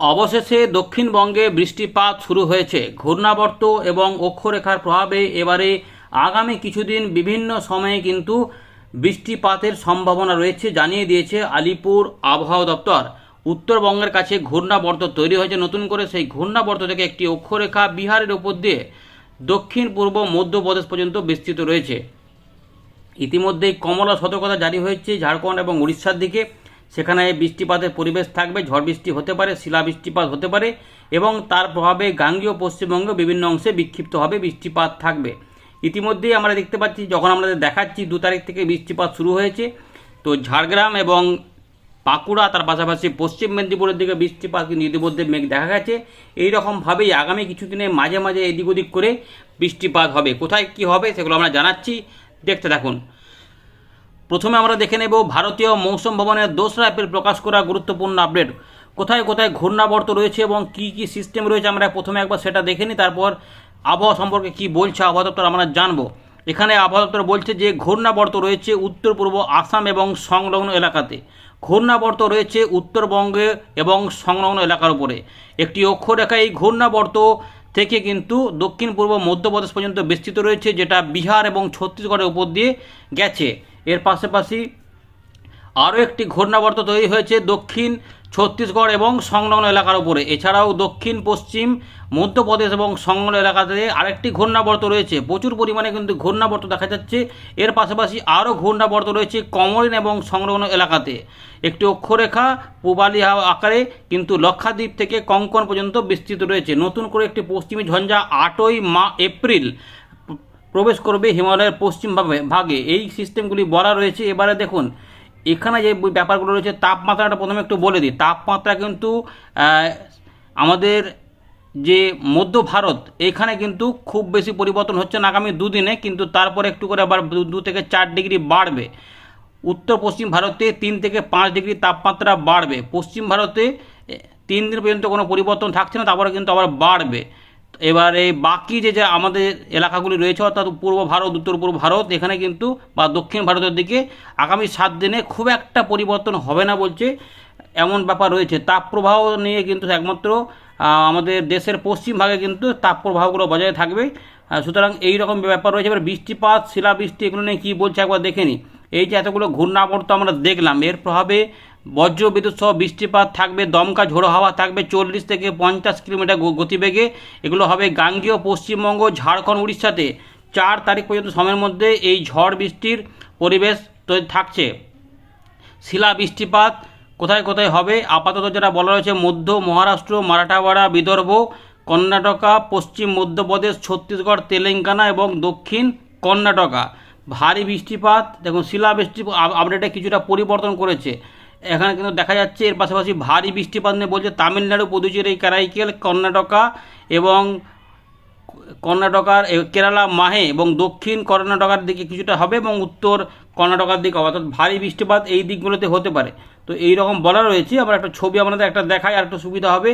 অবশেষে দক্ষিণবঙ্গে বৃষ্টিপাত শুরু হয়েছে। ঘূর্ণাবর্ত এবং অক্ষরেখার প্রভাবে এবারে আগামী কিছুদিন বিভিন্ন সময়ে কিন্তু বৃষ্টিপাতের সম্ভাবনা রয়েছে জানিয়ে দিয়েছে আলিপুর আবহাওয়া দপ্তর। উত্তরবঙ্গের কাছে ঘূর্ণাবর্ত তৈরি হয়েছে। নতুন করে সেই ঘূর্ণাবর্ত থেকে একটি অক্ষরেখা বিহারের উপর দিয়ে দক্ষিণ, পূর্ব, মধ্যপ্রদেশ পর্যন্ত বিস্তৃত রয়েছে। ইতিমধ্যেই কমলা সতর্কতা জারি হয়েছে ঝাড়খণ্ড এবং উড়িষ্যার দিকে। সেখানে বৃষ্টিপাতের পরিবেশ থাকবে, ঝড় বৃষ্টি হতে পারে শিলা বৃষ্টিপাত হতে পারে এবং তার প্রভাবে গাঙ্গীয় পশ্চিমবঙ্গে বিভিন্ন অংশে বিক্ষিপ্ত হবে বৃষ্টিপাত থাকবে। ইতিমধ্যেই আমরা দেখতে পাচ্ছি, যখন আমাদের দেখাচ্ছি, দু তারিখ থেকে বৃষ্টিপাত শুরু হয়েছে। তো ঝাড়গ্রাম এবং বাঁকুড়া, তার পাশাপাশি পশ্চিম মেদিনীপুরের দিকে বৃষ্টিপাত কিন্তু ইতিমধ্যে মেঘ দেখা গেছে। এই রকমভাবেই আগামী কিছুদিনে মাঝে মাঝে এদিক ওদিক করে বৃষ্টিপাত হবে। কোথায় কি হবে সেগুলো আমরা জানাচ্ছি। দেখতে থাকুন। প্রথমে আমরা দেখে নেব ভারতীয় মৌসুম ভবনের দোসরা এপ্রিল প্রকাশ করা গুরুত্বপূর্ণ আপডেট। কোথায় কোথায় ঘূর্ণাবর্ত রয়েছে এবং কি কি সিস্টেম রয়েছে আমরা প্রথমে একবার সেটা দেখে নিই, তারপর আবহাওয়া সম্পর্কে কি বলছে আবহাওয়া দপ্তর আমরা জানব। এখানে আবহাওয়া দপ্তর বলছে যে ঘূর্ণাবর্ত রয়েছে উত্তর, পূর্ব আসাম এবং সংলগ্ন এলাকাতে। ঘূর্ণাবর্ত রয়েছে উত্তরবঙ্গে এবং সংলগ্ন এলাকার উপরে। একটি অক্ষরেখা এই ঘূর্ণাবর্ত থেকে কিন্তু দক্ষিণ, পূর্ব, মধ্যপ্রদেশ পর্যন্ত বিস্তৃত রয়েছে, যেটা বিহার এবং ছত্তিশগড়ের উপর দিয়ে গেছে। এর পাশাপাশি আরও একটি ঘূর্ণাবর্ত তৈরি হয়েছে দক্ষিণ ছত্তিশগড় এবং সংলগ্ন এলাকার উপরে। এছাড়াও দক্ষিণ, পশ্চিম, মধ্যপ্রদেশ এবং সংলগ্ন এলাকাতে আরেকটি ঘূর্ণাবর্ত রয়েছে। প্রচুর পরিমাণে কিন্তু ঘূর্ণাবর্ত দেখা যাচ্ছে। এর পাশাপাশি আরও ঘূর্ণাবর্ত রয়েছে কমরিন এবং সংলগ্ন এলাকাতে। একটি অক্ষরেখা পূবালি আকারে কিন্তু লক্ষাদ্বীপ থেকে কঙ্কন পর্যন্ত বিস্তৃত রয়েছে। নতুন করে একটি পশ্চিমী ঝঞ্ঝা আটই মা, এপ্রিল প্রবেশ করবে হিমালয়ের পশ্চিম ভাগে। এই সিস্টেমগুলি বলা রয়েছে। এবারে দেখুন, এখানে যে ব্যাপারগুলো রয়েছে, তাপমাত্রাটা প্রথমে একটু বলে দিই। তাপমাত্রা কিন্তু আমাদের যে মধ্য ভারত, এখানে কিন্তু খুব বেশি পরিবর্তন হচ্ছে না আগামী দুদিনে, কিন্তু তারপরে একটু করে আবার দু- থেকে চার ডিগ্রি বাড়বে। উত্তর পশ্চিম ভারতে তিন থেকে পাঁচ ডিগ্রি তাপমাত্রা বাড়বে। পশ্চিম ভারতে তিন দিন পর্যন্ত কোনো পরিবর্তন থাকছে না, তারপরে কিন্তু আবার বাড়বে। এবারে বাকি যে যে আমাদের এলাকাগুলি রয়েছে, অর্থাৎ পূর্ব ভারত, উত্তর পূর্ব ভারত, এখানে কিন্তু বা দক্ষিণ ভারতের দিকে আগামী সাত দিনে খুব একটা পরিবর্তন হবে না বলছে এমন ব্যাপার রয়েছে। তাপপ্রবাহ নিয়ে কিন্তু একমাত্র আমাদের দেশের পশ্চিম ভাগে কিন্তু তাপপ্রবাহগুলো বজায় থাকবে। সুতরাং এই রকম ব্যাপার রয়েছে। এবার বৃষ্টিপাত, শিলাবৃষ্টি এগুলো নিয়ে কী বলছে একবার দেখে নিই। এই যে এতগুলো ঘূর্ণাবর্ত আমরা দেখলাম, এর প্রভাবে বজ্র বিদ্যুৎ সহ বৃষ্টিপাত থাকবে, দমকা ঝোড়ো হাওয়া থাকবে, চল্লিশ থেকে পঞ্চাশ কিলোমিটার গতিবেগে। এগুলো হবে গাঙ্গীয়, পশ্চিমবঙ্গ, ঝাড়খণ্ড, উড়িষ্যাতে। চার তারিখ পর্যন্ত সময়ের মধ্যে এই ঝড় বৃষ্টির পরিবেশ থাকছে। শিলা বৃষ্টিপাত কোথায় কোথায় হবে? আপাতত যেটা বলা রয়েছে মধ্য মহারাষ্ট্র, মারাঠাওয়াড়া, বিদর্ভ, কর্ণাটকা, পশ্চিম মধ্যপ্রদেশ, ছত্তিশগড়, তেলেঙ্গানা এবং দক্ষিণ কর্ণাটকা। ভারী বৃষ্টিপাত, দেখুন, শিলা বৃষ্টি আপ- আপডেটে কিছুটা পরিবর্তন করেছে। এখানে কিন্তু দেখা যাচ্ছে এর পাশাপাশি ভারী বৃষ্টিপাত নিয়ে বলছে তামিলনাড়ু পুদুচেরি কারাইকেল কর্ণাটকা এবং কর্ণাটকার কেরালা, মাহে এবং দক্ষিণ কর্ণাটকার দিকে কিছুটা হবে এবং উত্তর কর্ণাটকার দিকে অর্থাৎ ভারী বৃষ্টিপাত এই দিকগুলোতে হতে পারে। তো এই রকম বলা রয়েছে। আবার একটা ছবি আমাদের একটা দেখায় আর একটু সুবিধা হবে।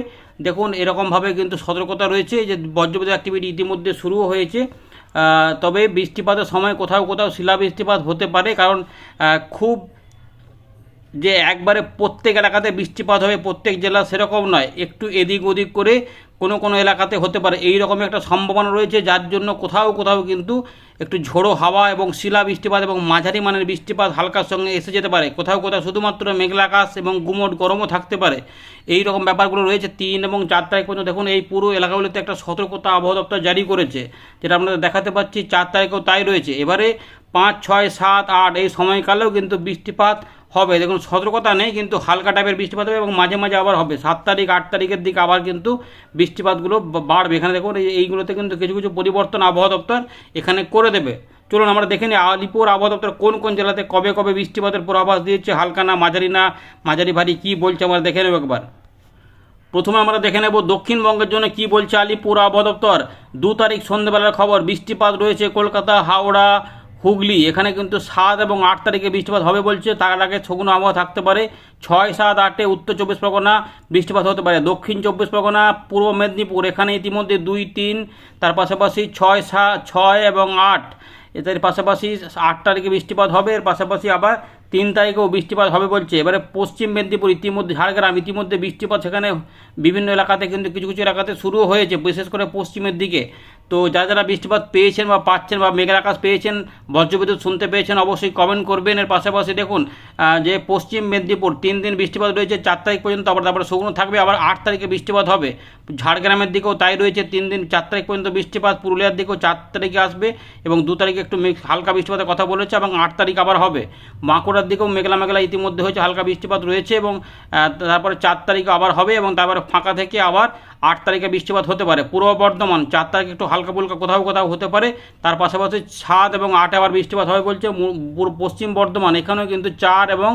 দেখুন, এরকমভাবে কিন্তু সতর্কতা রয়েছে। যে বজ্রপাতের অ্যাক্টিভিটি ইতিমধ্যে শুরুও হয়েছে। তবে বৃষ্টিপাতের সময় কোথাও কোথাও শিলা বৃষ্টিপাত হতে পারে। কারণ খুব যে একবারে প্রত্যেক এলাকাতে বৃষ্টিপাত হবে, প্রত্যেক জেলা সেরকম নয়। একটু এদিক ওদিক করে কোনো কোনো এলাকাতে হতে পারে। এই রকম একটা সম্ভাবনা রয়েছে, যার জন্য কোথাও কোথাও কিন্তু একটু ঝোড়ো হাওয়া এবং শিলা বৃষ্টিপাত এবং মাঝারি মানের বৃষ্টিপাত হালকার সঙ্গে এসে যেতে পারে। কোথাও কোথাও শুধুমাত্র মেঘলা আকাশ এবং গুমট গরমও থাকতে পারে। এই রকম ব্যাপারগুলো রয়েছে। তিন এবং চার তারিখ পর্যন্ত দেখুন, এই পুরো এলাকাগুলিতে একটা সতর্কতা আবহাওয়া দপ্তর জারি করেছে, যেটা আপনাদের দেখাতে পাচ্ছি। চার তারিখেও তাই রয়েছে। এবারে পাঁচ, ছয়, সাত, আট এই সময়কালেও কিন্তু বৃষ্টিপাত হবে। দেখুন, সতর্কতা নেই, কিন্তু হালকা টাইপের বৃষ্টিপাত হবে এবং মাঝে মাঝে আবার হবে। সাত তারিখ, আট তারিখের দিকে আবার কিন্তু বৃষ্টিপাতগুলো বাড়বে। এখানে দেখুন, এই- এইগুলোতে কিন্তু কিছু কিছু পরিবর্তন আবহাওয়া দপ্তর এখানে করে দেবে। চলুন, আমরা দেখে নিই, আলিপুর আবহাওয়া দপ্তর কোন কোন জেলাতে কবে কবে বৃষ্টিপাতের পূর্বাভাস দিয়েছে? হালকা না মাঝারি না? মাঝারি ভারী কী বলছে? আমরা দেখে নেব একবার। প্রথমে আমরা দেখে নেব, দক্ষিণবঙ্গের জন্য কি বলছে আলিপুর আবহাওয়া দপ্তর? দু তারিখ সন্ধ্যেবেলার খবর, বৃষ্টিপাত রয়েছে কলকাতা, হাওড়া হুগলি, এখানে কিন্তু সাত এবং আট তারিখে বৃষ্টিপাত হবে বলছে। তার আগে ছগুনো আবহাওয়া থাকতে পারে। ছয়, সাত, আটে উত্তর চব্বিশ পরগনা বৃষ্টিপাত হতে পারে। দক্ষিণ চব্বিশ পরগনা, পূর্ব মেদিনীপুর, এখানে ইতিমধ্যে দুই, তিন, তার পাশাপাশি ছয় সাত ছয় এবং আট। এদের পাশাপাশি আট তারিখে বৃষ্টিপাত হবে। এর পাশাপাশি আবার তিন তারিখেও বৃষ্টিপাত হবে বলছে। এবারে পশ্চিম মেদিনীপুর ইতিমধ্যে, ঝাড়গ্রাম ইতিমধ্যে বৃষ্টিপাত সেখানে বিভিন্ন এলাকাতে কিন্তু কিছু কিছু এলাকাতে শুরু হয়েছে, বিশেষ করে পশ্চিমের দিকে। তো যারা যারা বৃষ্টিপাত পেয়েছেন বা পাচ্ছেন বা মেঘের আকাশ পেয়েছেন, বজ্রবিদ্যুৎ শুনতে পেয়েছেন, অবশ্যই কমেন্ট করবেন। এর পাশাপাশি দেখুন যে পশ্চিম মেদিনীপুর, তিন দিন বৃষ্টিপাত রয়েছে, চার তারিখ পর্যন্ত আবার তারপরে শুকনো থাকবে, আবার আট তারিখে বৃষ্টিপাত হবে। ঝাড়গ্রামের দিকেও তাই রয়েছে, তিন দিন চার তারিখ পর্যন্ত বৃষ্টিপাত, পুরুলিয়ার দিকেও চার তারিখে আসবে এবং দু তারিখে একটু হালকা বৃষ্টিপাতের কথা বলেছে এবং আট তারিখ আবার হবে। বাঁকুড়ার দিকেও মেঘলা মেঘলা ইতিমধ্যে হয়েছে, হালকা বৃষ্টিপাত রয়েছে এবং তারপরে চার তারিখে আবার হবে এবং তারপরে ফাঁকা থেকে আবার আট তারিখে বৃষ্টিপাত হতে পারে। পূর্ব বর্ধমান চার তারিখে একটু হালকা ফুলকা কোথাও কোথাও হতে পারে। তার পাশাপাশি সাত এবং আটে আবার বৃষ্টিপাত হবে বলছে। পশ্চিম বর্ধমান, এখানেও কিন্তু চার এবং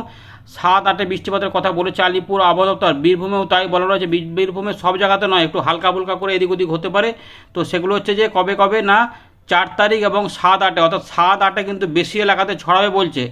সাত আটে বৃষ্টিপাতের কথা বলেছে আলিপুর আবহাওয়া বীরভূমেও তাই বলা রয়েছে বীরভূমে সব জায়গাতে নয়, একটু হালকা ফুলকা করে এদিক ওদিক হতে পারে। তো সেগুলো হচ্ছে যে কবে কবে না চার তারিখ এবং সাত আটে, অর্থাৎ সাত আটে কিন্তু বেশি এলাকাতে ছড়াবে বলছে।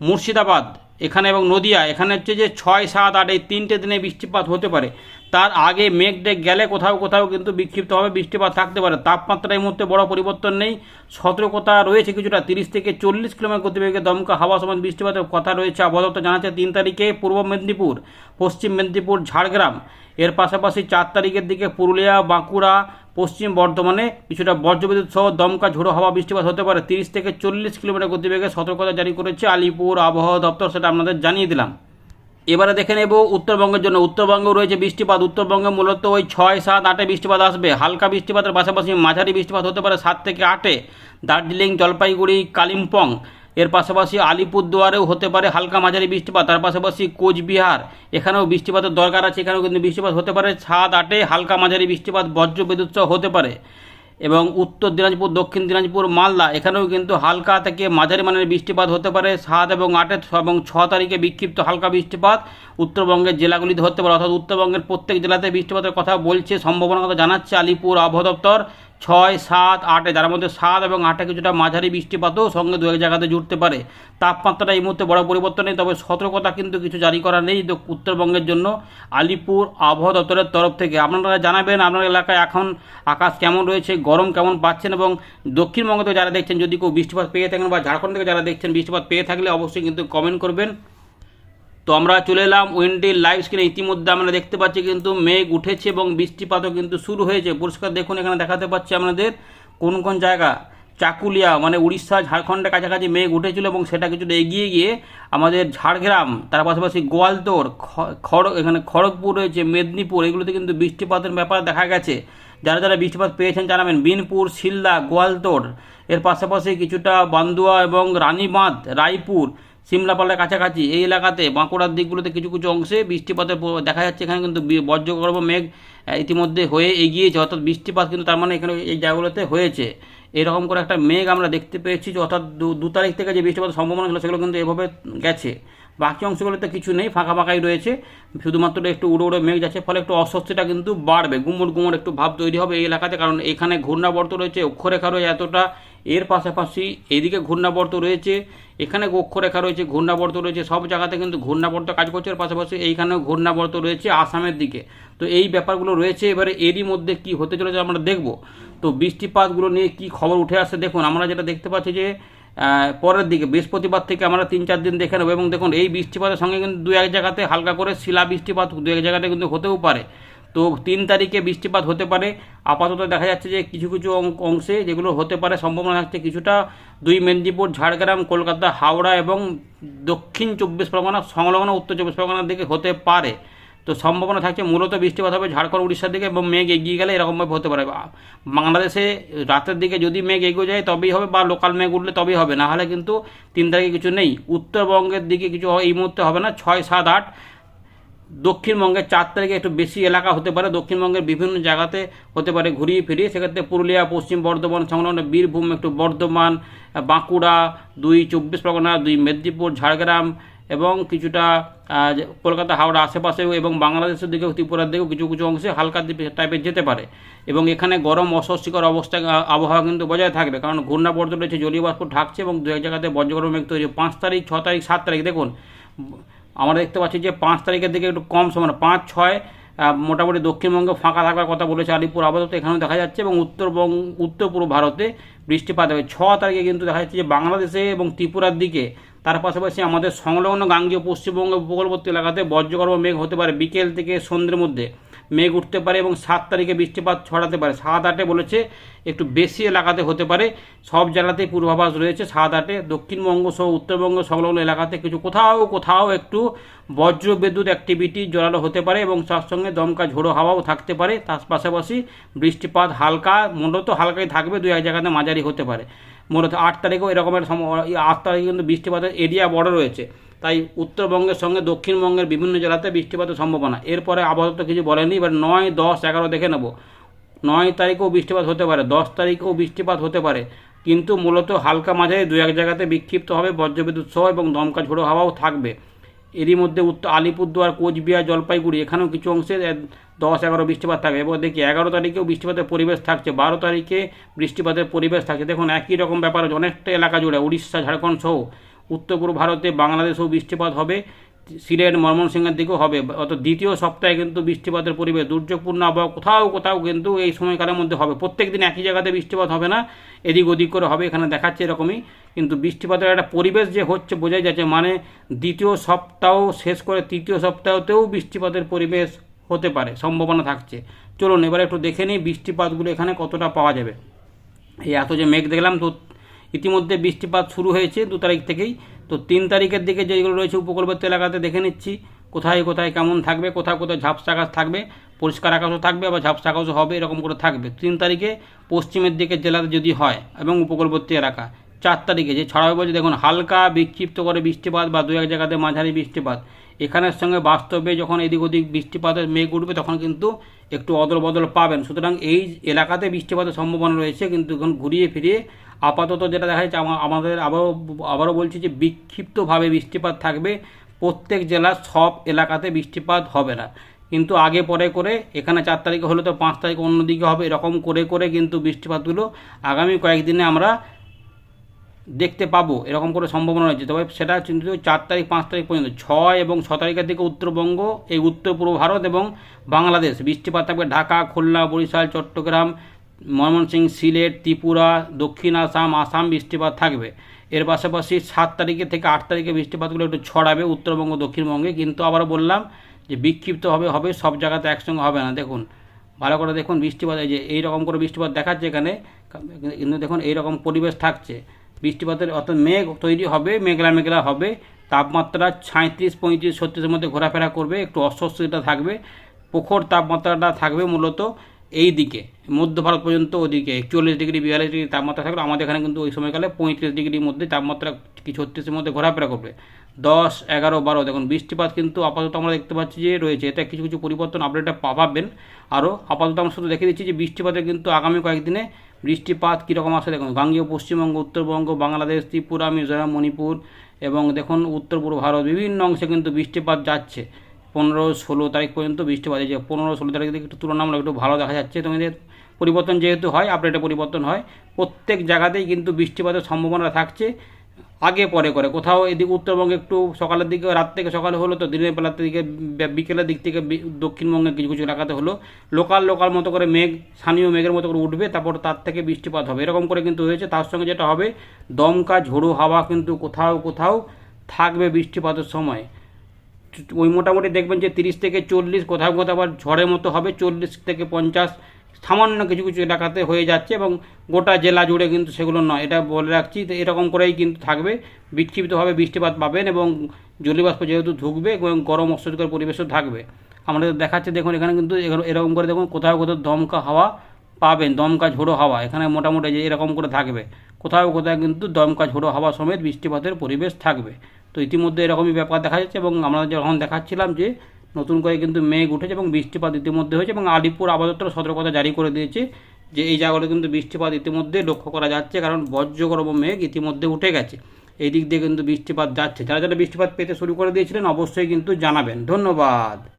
মুর্শিদাবাদ, এখানে এবং নদিয়া, এখানে হচ্ছে যে ছয়, সাত, আট, এই তিনটে দিনে বৃষ্টিপাত হতে পারে। তার আগে মেঘ ডেক গেলে কোথাও কোথাও কিন্তু বিক্ষিপ্তভাবে বৃষ্টিপাত থাকতে পারে। তাপমাত্রা এই মুহূর্তে বড় পরিবর্তন নেই। সতর্কতা রয়েছে কিছুটা, তিরিশ থেকে চল্লিশ কিলোমিটার গতিবেগে দমকা হাওয়া সমান বৃষ্টিপাতের কথা রয়েছে। আবহাওয়া জানাচ্ছে তিন তারিখে পূর্ব মেদিনীপুর, পশ্চিম মেদিনীপুর, ঝাড়গ্রাম। এর পাশাপাশি চার তারিখের দিকে পুরুলিয়া, বাঁকুড়া, পশ্চিম বর্ধমানে কিছুটা বজ্রবিদ্যুৎ সহ দমকা ঝোড়ো হাওয়া বৃষ্টিপাত হতে পারে। তিরিশ থেকে চল্লিশ কিলোমিটার গতিবেগে সতর্কতা জারি করেছে আলিপুর আবহাওয়া দপ্তর, সেটা আপনাদের জানিয়ে দিলাম। এবারে দেখে নেব উত্তরবঙ্গের জন্য। উত্তরবঙ্গে রয়েছে বৃষ্টিপাত। উত্তরবঙ্গে মূলত ওই ছয়, সাত, আটে বৃষ্টিপাত আসবে। হালকা বৃষ্টিপাতের পাশাপাশি মাঝারি বৃষ্টিপাত হতে পারে সাত থেকে আটে। দার্জিলিং, জলপাইগুড়ি, কালিম্পং এর পাশাপাশি আলিপুরদুয়ারেও হতে পারে হালকা মাঝারি বৃষ্টিপাত, তার পাশাপাশি কোচবিহার, এখানেও বৃষ্টিপাতের দরকার আছে, এখানেও কিন্তু বৃষ্টিপাত হতে পারে। সাত আটে হালকা মাঝারি বৃষ্টিপাত বজ্র বিদ্যুৎ সহ হতে পারে। এবং উত্তর দিনাজপুর, দক্ষিণ দিনাজপুর, মালদা, এখানেও কিন্তু হালকা থেকে মাঝারি মানের বৃষ্টিপাত হতে পারে। সাত এবং আটে এবং ছ তারিখে বিক্ষিপ্ত হালকা বৃষ্টিপাত। উত্তরবঙ্গের জেলাগুলিতে হতে পারে, অর্থাৎ উত্তরবঙ্গের প্রত্যেক জেলাতে বৃষ্টিপাতের কথা বলছে সম্ভাবনার কথা জানাচ্ছে আলিপুর আবহাওয়া দপ্তর। ছয়, সাত, আটে, যার মধ্যে সাত এবং আটে কিছুটা মাঝারি বৃষ্টিপাতও সঙ্গে দু এক জায়গাতে জুড়তে পারে। তাপমাত্রাটা এই মুহূর্তে বড় পরিবর্তন নেই, তবে সতর্কতা কিন্তু কিছু জারি করা নেই উত্তরবঙ্গের জন্য আলিপুর আবহাওয়া দপ্তরের তরফ থেকে। আপনারা জানাবেন আপনার এলাকায় এখন আকাশ কেমন রয়েছে, গরম কেমন পাচ্ছেন এবং দক্ষিণবঙ্গ থেকে যারা দেখছেন, যদি কেউ বৃষ্টিপাত পেয়ে থাকেন বা ঝাড়খণ্ড থেকে যারা দেখছেন বৃষ্টিপাত পেয়ে থাকলে অবশ্যই কিন্তু কমেন্ট করবেন। তো আমরা চলে এলাম উইন্ডির লাইভ স্ক্রিনে। ইতিমধ্যে আমরা দেখতে পাচ্ছি কিন্তু মেঘ উঠেছে এবং বৃষ্টিপাতও কিন্তু শুরু হয়েছে। পরিষ্কার দেখুন, এখানে দেখাতে পাচ্ছি আপনাদের কোন কোন জায়গা। চাকুলিয়া মানে উড়িষ্যা, ঝাড়খণ্ডের কাছাকাছি মেঘ উঠেছিল এবং সেটা কিছুটা এগিয়ে গিয়ে আমাদের ঝাড়গ্রাম, তার পাশাপাশি গোয়ালতোড় খ- খড়, এখানে খড়গপুর রয়েছে, মেদিনীপুর, এগুলোতে কিন্তু বৃষ্টিপাতের ব্যাপার দেখা গেছে। যারা যারা বৃষ্টিপাত পেয়েছেন জানাবেন। বিনপুর, শিলদা গোয়ালতোড় এর পাশাপাশি কিছুটা বান্দুয়া এবং রানীবাঁধ, রায়পুর সিমলাপালের কাছাকাছি। এই এলাকাতে বাঁকুড়ার দিকগুলোতে কিছু কিছু অংশে বৃষ্টিপাতের দেখা যাচ্ছে এখানে কিন্তু বজ্রগর্ভ মেঘ ইতিমধ্যে হয়ে এগিয়েছে। অর্থাৎ বৃষ্টিপাত কিন্তু তার মানে এখানে এই জায়গাগুলোতে হয়েছে। এরকম করে একটা মেঘ আমরা দেখতে পেয়েছি যে অর্থাৎ দু তারিখ থেকে যে বৃষ্টিপাতের সম্ভাবনা ছিল, সেগুলো কিন্তু এভাবে গেছে। বাকি অংশগুলোতে কিছু নেই, ফাঁকা ফাঁকাই রয়েছে। শুধুমাত্র একটু উড়ো উড়ো মেঘ যাচ্ছে, ফলে একটু অস্বস্তিটা কিন্তু বাড়বে। গুমট গুমট একটু ভাব তৈরি হবে এই এলাকাতে, কারণ এখানে ঘূর্ণাবর্ত রয়েছে অক্ষরেখা রয়েছে এতটা এর পাশাপাশি এদিকে ঘূর্ণাবর্ত রয়েছে, এখানে অক্ষরেখা রয়েছে, ঘূর্ণাবর্ত রয়েছে, সব জায়গাতে কিন্তু ঘূর্ণাবর্ত কাজ করছে। এর পাশাপাশি এইখানেও ঘূর্ণাবর্ত রয়েছে আসামের দিকে। তো এই ব্যাপারগুলো রয়েছে, এবারে এরই মধ্যে কি হতে চলেছে আমরা দেখব। তো বৃষ্টিপাতগুলো নিয়ে কি খবর উঠে আসছে দেখুন, আমরা যেটা দেখতে পাচ্ছি যে পরের দিকে, বৃহস্পতিবার থেকে আমরা তিন চার দিন দেখে নেব। এবং দেখুন, এই বৃষ্টিপাতের সঙ্গে কিন্তু দু এক জায়গাতে হালকা করে শিলা বৃষ্টিপাত দু এক জায়গাতে কিন্তু হতেও পারে। তো তিন তারিখে বৃষ্টিপাত হতে পারে। আপাতত দেখা যাচ্ছে যে কিছু কিছু অংশে যেগুলো হতে পারে, সম্ভাবনা থাকছে কিছুটা। দুই মেদিনীপুর, ঝাড়গ্রাম, কলকাতা, হাওড়া এবং দক্ষিণ চব্বিশ পরগনা, সংলগ্ন উত্তর চব্বিশ পরগনার দিকে হতে পারে। তো সম্ভাবনা থাকছে মূলত বৃষ্টিপাত হবে ঝাড়খণ্ড, উড়িষ্যার দিকে এবং মেঘ এগিয়ে গেলে এরকমভাবে হতে পারে। বাংলাদেশে রাতের দিকে যদি মেঘ এগিয়ে যায় তবেই হবে বা লোকাল মেঘ উঠলে তবেই হবে। না হলে কিন্তু তিন তারিখে কিছু নেই। উত্তরবঙ্গের দিকে কিছু এই মুহূর্তে হবে না। ছয়, সাত, আট দক্ষিণবঙ্গের চার তারিখে একটু বেশি এলাকা হতে পারে, দক্ষিণবঙ্গের বিভিন্ন জায়গাতে হতে পারে ঘুরিয়ে ফিরিয়ে। সেক্ষেত্রে পুরুলিয়া, পশ্চিম বর্ধমান, সংলগ্ন বীরভূম, একটু বর্ধমান, বাঁকুড়া, দুই চব্বিশ পরগনা, দুই মেদিনীপুর, ঝাড়গ্রাম এবং কিছুটা কলকাতা, হাওড়া আশেপাশেও এবং বাংলাদেশের দিকেও, ত্রিপুরার দিকেও কিছু কিছু অংশে হালকা টাইপের যেতে পারে। এবং এখানে গরম অস্বস্তিকর অবস্থা আবহাওয়া কিন্তু বজায় থাকবে। কারণ ঘূর্ণাবর্ত রয়েছে জলীয় বাষ্প ঢাকছে এবং দু এক জায়গাতে বজ্রগরম তৈরি। পাঁচ তারিখ, ছ তারিখ সাত তারিখ, দেখুন আমরা দেখতে পাচ্ছি যে পাঁচ তারিখের দিকে একটু কম সময় পাঁচ, ছয় মোটামুটি দক্ষিণবঙ্গে ফাঁকা থাকার কথা বলেছে আলিপুর, আপাতত এখানেও দেখা যাচ্ছে এবং উত্তরবঙ্গ, উত্তর পূর্ব ভারতে বৃষ্টিপাত হবে ছ তারিখে কিন্তু দেখা যাচ্ছে যে বাংলাদেশে এবং ত্রিপুরার দিকে, তার পাশাপাশি আমাদের সংলগ্ন গাঙ্গীয় পশ্চিমবঙ্গ উপকূলবর্তী এলাকাতে বজ্রগর্ভ মেঘ হতে পারে বিকেল থেকে সন্ধ্যের মধ্যে। মেঘ উঠতে পারে এবং সাত তারিখে বৃষ্টিপাত ছড়াতে পারে। সাত আটে বলেছে একটু বেশি এলাকাতে হতে পারে। সব জেলাতেই পূর্বাভাস রয়েছে। সাত আটে দক্ষিণবঙ্গ সহ উত্তরবঙ্গ সংলগ্ন এলাকাতে কিছু কোথাও কোথাও একটু বজ্র বিদ্যুৎ অ্যাক্টিভিটি জোরালো হতে পারে এবং তার সঙ্গে দমকা ঝোড়ো হাওয়াও থাকতে পারে। তার পাশাপাশি বৃষ্টিপাত হালকা, মূলত হালকাই থাকবে দুই এক জায়গাতে মাঝারি হতে পারে। মূলত আট তারিখেও এরকমের আট তারিখে কিন্তু বৃষ্টিপাতের এরিয়া বড় রয়েছে। তাই উত্তরবঙ্গের সঙ্গে দক্ষিণবঙ্গের বিভিন্ন জেলাতে বৃষ্টিপাতের সম্ভাবনা। এরপরে আপাতত কিছু বলেনি, এবার নয়, দশ, এগারো দেখে নেব। নয় তারিখেও বৃষ্টিপাত হতে পারে, দশ তারিখেও বৃষ্টিপাত হতে পারে। কিন্তু মূলত হালকা মাঝারি দু এক জায়গাতে বিক্ষিপ্ত হবে বজ্রবিদ্যুৎ সহ এবং দমকা ঝোড়ো হাওয়াও থাকবে। এরই মধ্যে উত্তর আলিপুরদুয়ার, কোচবিহার, জলপাইগুড়ি এখানেও কিছু অংশে দশ, এগারো বৃষ্টিপাত থাকবে। এবার দেখি, এগারো তারিখেও বৃষ্টিপাতের পরিবেশ থাকছে, বারো তারিখে বৃষ্টিপাতের পরিবেশ থাকছে। দেখুন, একই রকম ব্যাপার অনেকটা এলাকা জুড়ে, উড়িষ্যা, ঝাড়খণ্ড সহ। উত্তর পূর্ব ভারতে বাংলাদেশেও বৃষ্টিপাত হবে, সিলেট, ময়মনসিংহের দিকেও হবে। অত দ্বিতীয় সপ্তাহে কিন্তু বৃষ্টিপাতের পরিবেশ, দুর্যোগপূর্ণ আবহাওয়া কোথাও কোথাও কিন্তু এই সময়কালের মধ্যে হবে। প্রত্যেক দিন একই জায়গাতে বৃষ্টিপাত হবে না, এদিক ওদিক করে হবে, এখানে দেখাচ্ছে এরকমই। কিন্তু বৃষ্টিপাতের একটা পরিবেশ যে হচ্ছে, বোঝাই যাচ্ছে মানে দ্বিতীয় সপ্তাহ শেষ করে তৃতীয় সপ্তাহতেও বৃষ্টিপাতের পরিবেশ হতে পারে, সম্ভাবনা থাকছে। চলুন এবার একটু দেখে নিই বৃষ্টিপাতগুলো এখানে কতটা পাওয়া যাবে। এই এত যে মেঘ দেখলাম তো ইতিমধ্যে বৃষ্টিপাত শুরু হয়েছে, দু তারিখ থেকেই। তো তিন তারিখের দিকে যেগুলো রয়েছে উপকূলবর্তী এলাকাতে দেখে নিচ্ছি, কোথায় কোথায় কেমন থাকবে কোথাও কোথাও ঝাপসা আকাশ থাকবে, পরিষ্কার আকাশও থাকবে, আবার ঝাপসা আকাশও হবে, এরকম করে থাকবে। তিন তারিখে পশ্চিমের দিকে জেলাতে যদি হয়, এবং উপকূলবর্তী এলাকা, চার তারিখে যে ছড়াবে বলছে, দেখুন, হালকা বিক্ষিপ্ত করে বৃষ্টিপাত বা দু এক জায়গাতে মাঝারি বৃষ্টিপাত। এখানের সঙ্গে বাস্তবে যখন এদিক ওদিক বৃষ্টিপাতের মেঘ উঠবে, তখন কিন্তু একটু অদল বদল পাবেন। সুতরাং এই এলাকাতে বৃষ্টিপাতের সম্ভাবনা রয়েছে, কিন্তু এখন ঘুরিয়ে ফিরিয়ে আপাতত যেটা দেখা যাচ্ছে আমাদের আবারও আবারও বলছি যে বিক্ষিপ্তভাবে বৃষ্টিপাত থাকবে। প্রত্যেক জেলার সব এলাকাতে বৃষ্টিপাত হবে না। কিন্তু আগে পরে করে, এখানে চার তারিখে হলে তো পাঁচ তারিখ অন্যদিকে হবে, এরকম করে করে কিন্তু বৃষ্টিপাতগুলো আগামী কয়েকদিনে আমরা দেখতে পাবো। এরকম করে সম্ভাবনা রয়েছে। তবে সেটা কিন্তু চার তারিখ, পাঁচ তারিখ পর্যন্ত। ছয় এবং ছ তারিখের দিকে উত্তরবঙ্গ, এই উত্তর পূর্ব ভারত এবং বাংলাদেশ। বৃষ্টিপাত থাকবে ঢাকা, খুলনা, বরিশাল, চট্টগ্রাম ময়মনসিংহ, সিলেট, ত্রিপুরা, দক্ষিণ আসাম আসাম বৃষ্টিপাত থাকবে। এর পাশাপাশি সাত তারিখে থেকে আট তারিখে বৃষ্টিপাতগুলো একটু ছড়াবে উত্তরবঙ্গ, দক্ষিণবঙ্গে। কিন্তু আবারও বললাম যে বিক্ষিপ্ত হবে সব জায়গাতে একসঙ্গে হবে না। দেখুন, ভালো করে দেখুন বৃষ্টিপাত, এই যে এই রকম করে বৃষ্টিপাত দেখাচ্ছে এখানে। কিন্তু দেখুন এই রকম পরিবেশ থাকছে। বৃষ্টিপাতের অর্থাৎ মেঘ তৈরি হবে, মেঘলা মেঘলা হবে। তাপমাত্রা সাঁত্রিশ পঁয়ত্রিশ, ছত্রিশের মধ্যে ঘোরাফেরা করবে। একটু অস্বস্তিটা থাকবে। প্রখর তাপমাত্রাটা থাকবে মূলত। এই দিকে, মধ্য ভারত পর্যন্ত ওদিকে চল্লিশ ডিগ্রি, বিয়াল্লিশ ডিগ্রি তাপমাত্রা থাকলে আমাদের এখানে কিন্তু ওই সময়কালে পঁয়ত্রিশ ডিগ্রির মধ্যে তাপমাত্রা কি ছত্রিশের মধ্যে ঘোরাফেরা করবে। দশ, এগারো, বারো, দেখুন বৃষ্টিপাত কিন্তু আপাতত আমরা দেখতে পাচ্ছি যে রয়েছে। এটা কিছু কিছু পরিবর্তন আপডেটটা পাবেন। আরও আপাতত আমরা শুধু দেখে দিচ্ছি যে বৃষ্টিপাতে কিন্তু আগামী কয়েকদিনে বৃষ্টিপাত কীরকম আসে দেখুন গাঙ্গীয়, পশ্চিমবঙ্গ, উত্তরবঙ্গ, বাংলাদেশ, ত্রিপুরা, মিজোরাম, মণিপুর এবং দেখুন উত্তর পূর্ব ভারত, বিভিন্ন অংশে কিন্তু বৃষ্টিপাত যাচ্ছে। পনেরো ষোলো তারিখ পর্যন্ত বৃষ্টিপাত যে পনেরো ষোলো তারিখ থেকে একটু তুলনামূলক একটু ভালো দেখা যাচ্ছে। তোমাদের পরিবর্তন যেহেতু হয় আপডেটে পরিবর্তন হয়, প্রত্যেক জায়গাতেই কিন্তু বৃষ্টিপাতের সম্ভাবনা থাকছে। আগে পরে করে, কোথাও এদিকে উত্তরবঙ্গে একটু সকালের দিকে, রাত থেকে সকালে হলো তো দিনের বেলার দিকে বিকেলের দিক থেকে দক্ষিণবঙ্গে কিছু কিছু এলাকাতে হলো। লোকাল লোকাল মতো করে মেঘ, স্থানীয় মেঘের মতো করে উঠবে, তারপর তার থেকে বৃষ্টিপাত হবে। এরকম করে কিন্তু হয়েছে। তার সঙ্গে যেটা হবে, দমকা, ঝোড়ো হাওয়া কিন্তু কোথাও কোথাও থাকবে বৃষ্টিপাতের সময়। ওই মোটামুটি দেখবেন যে তিরিশ থেকে চল্লিশ, কোথাও কোথাও আবার ঝড়ের মতো হবে, চল্লিশ থেকে পঞ্চাশ, সামান্য কিছু কিছু এলাকাতে হয়ে যাচ্ছে এবং গোটা জেলা জুড়ে কিন্তু সেগুলো নয়। এটা বলে রাখছি, তো এরকম করেই কিন্তু থাকবে। বিক্ষিপ্তভাবে বৃষ্টিপাত পাবেন এবং জলীয়বাষ্প যেহেতু ঢুকবে এবং গরম অস্বস্তিকর পরিবেশও থাকবে। আমাদের দেখাচ্ছে, দেখুন, এখানে কিন্তু এরকম করে দেখুন, কোথাও কোথাও দমকা হাওয়া পাবেন, দমকা ঝোড়ো হাওয়া। এখানে মোটামুটি যে এরকম করে থাকবে। কোথাও কোথাও কিন্তু দমকা ঝোড়ো হাওয়া সমেত বৃষ্টিপাতের পরিবেশ থাকবে। তো ইতিমধ্যে এরকমই ব্যাপার দেখা যাচ্ছে এবং আমরা যখন দেখাচ্ছিলাম যে নতুন করে কিন্তু মেঘ উঠেছে এবং বৃষ্টিপাত ইতিমধ্যে হয়েছে এবং আলিপুর আবহাওয়া সতর্কতা জারি করে দিয়েছে যে এই জায়গাগুলো কিন্তু বৃষ্টিপাত ইতিমধ্যে লক্ষ্য করা যাচ্ছে কারণ বজ্রগর্ভ মেঘ ইতিমধ্যে উঠে গেছে। এই দিক দিয়ে কিন্তু বৃষ্টিপাত যাচ্ছে। যারা যারা বৃষ্টিপাত পেতে শুরু করে দিয়েছিলেন অবশ্যই কিন্তু জানাবেন। ধন্যবাদ।